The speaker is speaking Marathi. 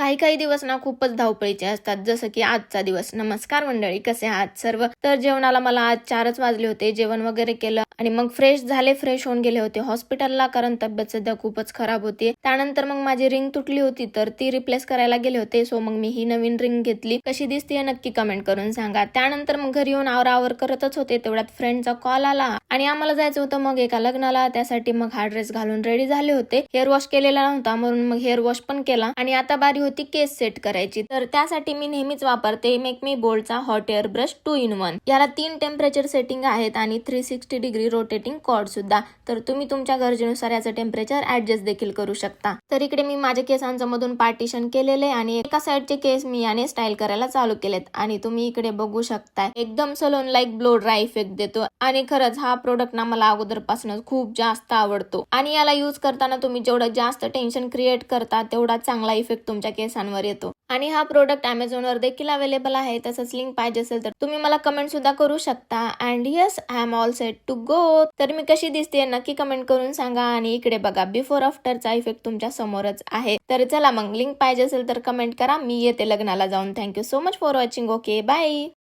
काही काही दिवस ना खूपच धावपळीचे असतात. जसं की आजचा दिवस. नमस्कार मंडळी कसे आहात सर्व? तर जेवणाला मला आज चारच वाजले होते. जेवण वगैरे केलं आणि मग फ्रेश झाले फ्रेश होऊन गेले होते. हॉस्पिटलला कारण तब्येत सध्या खूपच खराब होती त्यानंतर मग माझी रिंग तुटली होती तर ती रिप्लेस करायला गेले होते. सो मग मी ही नवीन रिंग घेतली. कशी दिसते नक्की कमेंट करून सांगा. त्यानंतर मग घरी येऊन आवरावर करतच होते. तेवढ्यात फ्रेंडचा कॉल आला आणि आम्हाला जायचं होतं मग एका लग्नाला. त्यासाठी मग हा ड्रेस घालून रेडी झाले होते. हेअर वॉश केलेला नव्हता म्हणून मग हेअर वॉश पण केला आणि आता बारी होती केस सेट करायची. तर त्यासाठी मी नेहमीच वापरते make me बोल्डचा hot air brush two in one. याला तीन टेम्परेचर सेटिंग आहेत आणि three sixty degree rotating cord सुद्धा. तर तुम्ही तुमच्या गरजेनुसार याचं टेम्परेचर ऍडजस्ट देखील करू शकता. तर इकडे मी माझ्या केसांचं मधून पार्टिशन केलेले आणि एका साईडचे केस मी याने स्टाईल करायला चालू केलेत. आणि तुम्ही इकडे बघू शकताय एकदम salon like blow dry effect देतो. आणि खरंच हा प्रोडक्ट ना मला अगोदरपासूनच खूप जास्त आवडतो. आणि याला युज करताना तुम्ही जेवढं जास्त टेन्शन क्रिएट करता तेवढा चांगला इफेक्ट तुमच्या केसांवर येतो. आणि हा प्रोडक्ट अमेझॉनवर देखील अवेलेबल आहे. तसंच लिंक पाहिजे असेल तर तुम्ही मला कमेंट सुद्धा करू शकता. And yes I am all set to go तर मी कशी दिसते नक्की कमेंट करून सांगा. आणि इकडे बघा बिफोर आफ्टरचा इफेक्ट तुमच्या समोरच आहे. तर चला मग लिंक पाहिजे असेल तर कमेंट करा. मी येते लग्नाला जाऊन. Thank you so much for watching okay bye